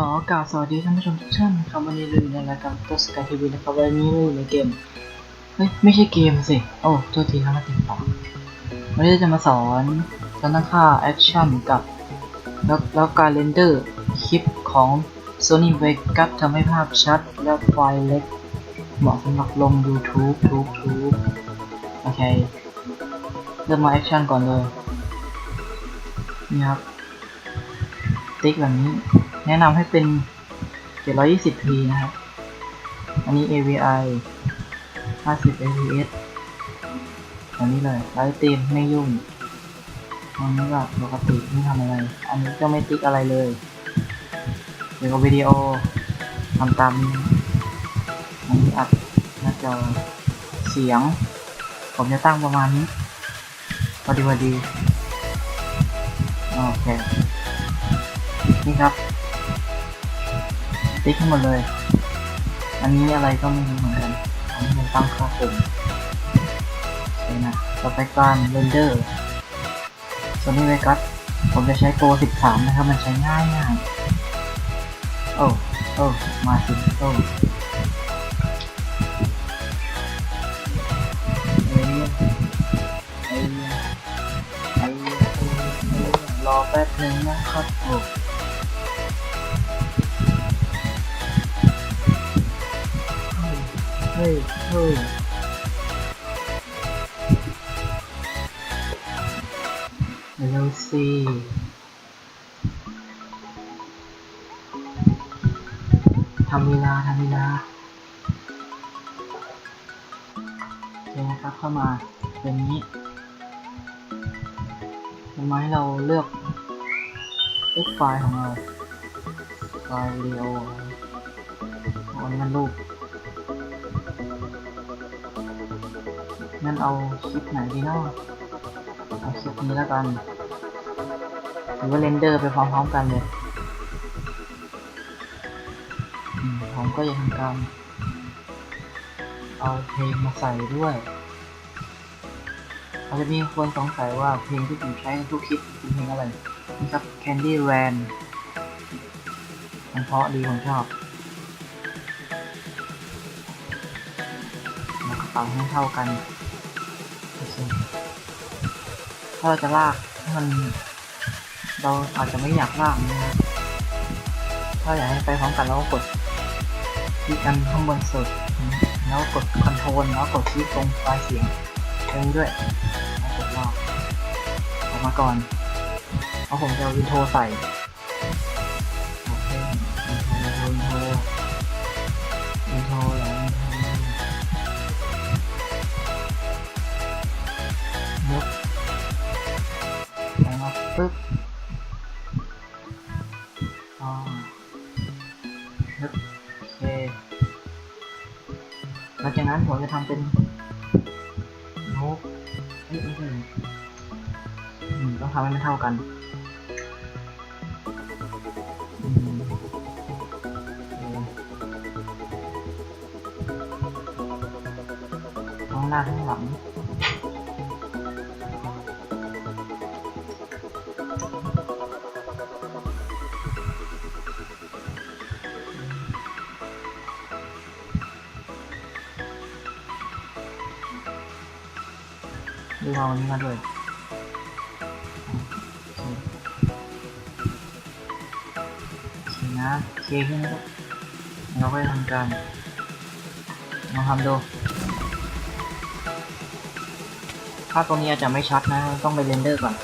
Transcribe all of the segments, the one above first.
ขอกล่าวสวัสดีท่านผู้ชมทุกท่านครับวันนี้เราอยู่ในรายการตัวสกายทีวีนะครับวันนี้เราอยู่ในเกมเฮ้ยไม่ใช่เกมสิโอ้โทษทีครับมาติดต่อวันนี้เราจะมาสอนการตั้งค่าแอคชั่นกับแล้วแล้วการเรนเดอร์คลิปของ Sony Vegas ทำให้ภาพชัด และไฟล์เล็ก เหมาะสำหรับลง YouTube ทุกทุกโอเคเริ่มมาแอคชั่นก่อนเลยนี่ครับติ๊กแบบนี้ แนะนำให้เป็น 720p นะครับ อันนี้ AVI 50 fps แบบนี้เลยไลท์เต็มไม่ยุ่งอันนี้ก็ปกติไม่ทำอะไร อันนี้ก็ไม่ติ๊กอะไรเลยเดี๋ยวกับวิดีโอทำตามนี้อันนี้อัดหน้าจอเสียง ผมจะตั้งประมาณนี้พอดีพอดีโอเคนี่ครับ ติ๊กให้หมดเลย อันนี้อะไรก็ไม่รู้เหมือนกันอันนี้มันตั้งค่าปุ่มใช่นะต่อไปการเรนเดอร์ Sony Vegas ผมจะใช้โปร13 นะครับ มันใช้ง่ายง่ายโอ้โอ้มาสิโอ้รอแป๊บหนึ่งนะครับโอ้ เฮ้ยเฮ้ยเร็วสิทำเวลาทำเวลาโอเคครับเข้ามาเป็นนี้ทำไมให้เราเลือกเอกไฟล์ของเราไฟล์วิดีโออันนี้มันรูป งั้นเอาคลิปไหนดีเนาะเอาคลิปนี้แล้วกัน หรือว่าเรนเดอร์ไปพร้อมๆกันเลยผมก็จะทำการเอาเพลงมาใส่ด้วยอาจจะมีคนสงสัยว่าเพลงที่ผมใช้ในทุกคลิปเป็นเพลงอะไรนี่ครับ Candy Ran มันเพราะดีผมชอบแล้วก็ปรับให้เท่ากัน ถ้าเราจะลากมัน เราอาจจะไม่อยากลากนะครับถ้าอยากให้ไปพร้อมกันเราก็กดคลิกกันข้างบนสุด แล้วกดคอนโทรลแล้วกดคลิกตรงปลายเสียงตรงนี้ด้วยแล้วกดลากออกมาก่อนเพราะผมจะเอาอินโทรใส่ หลังจากนั้นผมจะทำเป็นนกนี่ไม่ใช่ต้องทำให้มันเท่ากันอืมโองหน้าทั้งหลัง ดูเอาอันนี้มาด้วยนะโอเคขึ้นแล้วเราก็จะทำการลองทำดูภาพตรงนี้อาจจะไม่ชัดนะ ต้องไปเรนเดอร์ก่อน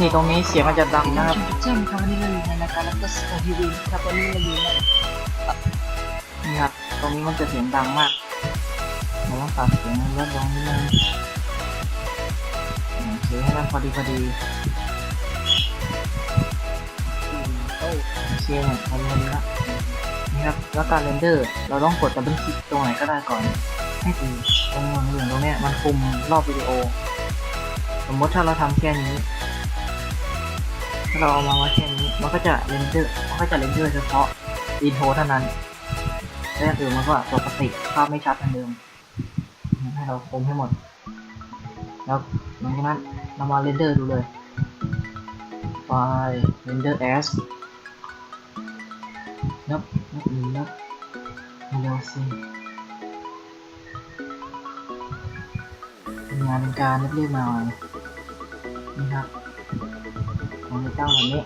นี่ตรงนี้เสียงมันจะดังนะครับทุกท่านครับวันนี้เราอยู่ในรายการรับก็สกายทีวีครับวันนี้เราอยู่ในนี่ครับ ตรงนี้มันจะเสียงดังมากเราต้องตัดเสียงลดลงนิดนึงโอเคให้มันพอดีพอดีโอเคเนี่ยพอดีพอดีละนี่ครับแล้วการเรนเดอร์ เราต้องกดดับเบิลคลิกตรงไหนก็ได้ก่อน ให้ถึงตรงเหลืองๆตรงเนี้ยมันคุมรอบวิดีโอ สมมติถ้าเราทำแค่นี้ ถ้าเราเอามาไว้แค่นี้มันก็จะเรนเดอร์มันก็จะเรนเดอร์เฉพาะอินโทรเท่านั้นและอย่างอื่นมันก็ปกติภาพไม่ชัดเหมือนเดิมให้เราคมให้หมด แล้วหลังจากนั้นเรามาเรนเดอร์ดูเลยไฟล์ render as นับนับหนึ่งนับเร็วสิงานเป็นการเรียบๆหน่อยนี่ครับ ผมจะตั้งแบบนี้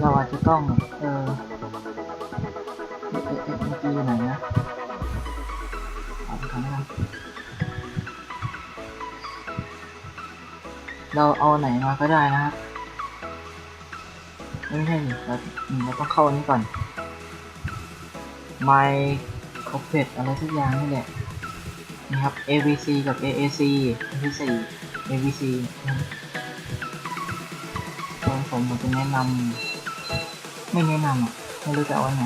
เราอาจจะต้อง เออเอ๊ะเอ๊ะเอ๊ะเมื่อกี้อยู่ไหนะเอาไปครั้งนึงเราเอาไหนมาก็ได้นะครับไม่ใช่เราเราต้องเข้าอันนี้ก่อน My c o p e t อะไรสักอย่างนี่แหละ นี่ครับ ABC กับ AAC อันที่สี่ ABC นะครับตอนผมผมจะแนะนำไม่แนะนำอะไม่รู้จะเอาอันไหน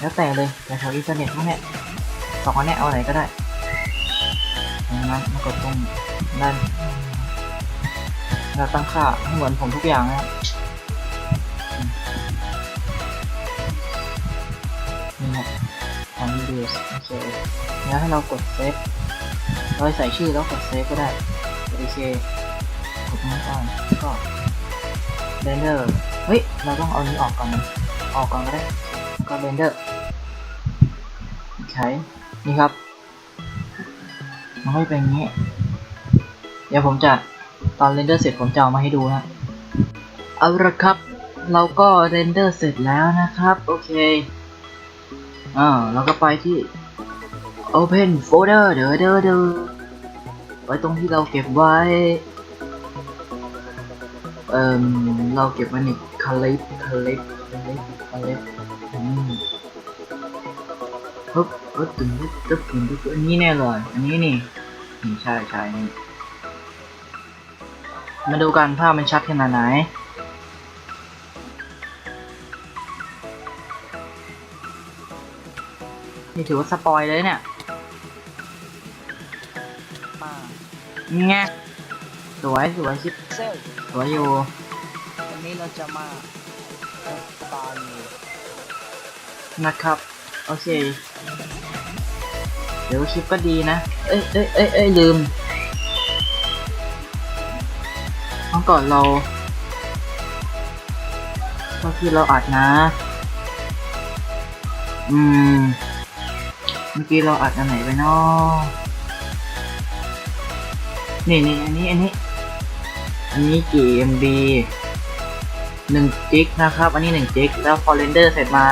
แล้วแต่เลยแต่แถวอินเทอร์เน็ตพวกเนี้ยสองอันเนี้ยเอาไหนก็ได้นั้นมากดตรงด้านเราตั้งค่าให้เหมือนผมทุกอย่างนะครับนี่ครับทำดีโอเคแล้วให้เรากดเซฟ เราใส่ชื่อแล้วกดเซฟก็ได้โอเคกดนี้ก่อนก็เรนเดอร์เฮ้ยเราต้องเอานี้ออกก่อนนะออกก่อนก็ได้ก็เรนเดอร์ใช้นี่ครับมันก็จะเป็นอย่างนี้ เดี๋ยวผมจะตอนเรนเดอร์เสร็จผมจะเอามาให้ดูนะเอาละครับ เราก็เรนเดอร์เสร็จแล้วนะครับ โอเคอ่าเราก็ไปที่ Open Folder เด้อเด้อเด้อ ว้ตรงที่เราเก็บไว้ เอ่มเราเก็บไว้ในคาลิปคาลิปคาลิปคาลิปอืมฮึบฮึบตึงฮึบตึ๊บตึงตึ๊บอันนี้แน่เลยอันนี้นี่นี่ใช่ใช่นี่มาดูกันภาพมันชัดขนาดไหนนี่ถือว่าสปอยเลยเนี่ย แงะสวยสวยชิปเซลสวยอยู่วันนี้เราจะมาเอ่อตอนนะครับ โอเค เดี๋ยวคลิปก็ดีนะ เอ้ยเอ้ยเอ้ยเอ้ยลืมเมื่อก่อนเราเมื่อกี้เราอัดนะ อืม เมื่อกี้เราอัดอันไหนไปเนาะ นี่นี่อันนี้อันนี้ อันนี้กี่ MB หนึ่งจิกนะครับ อันนี้หนึ่งจิกแล้วพอเรนเดอร์เสร็จมา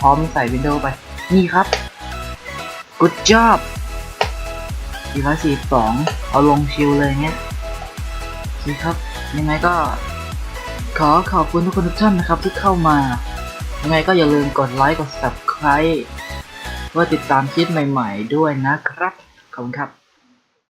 พร้อมใส่วินโดว์ไป นี่ครับ good job 442 เอาลงชิลเลยเงี้ยโอเคครับ ยังไงก็ ขอขอบคุณทุกคนทุกท่านนะครับที่เข้ามา ยังไงก็อย่าลืมกดไลค์กด subscribe เพื่อติดตามคลิปใหม่ ๆ ด้วยนะครับ ขอบคุณครับ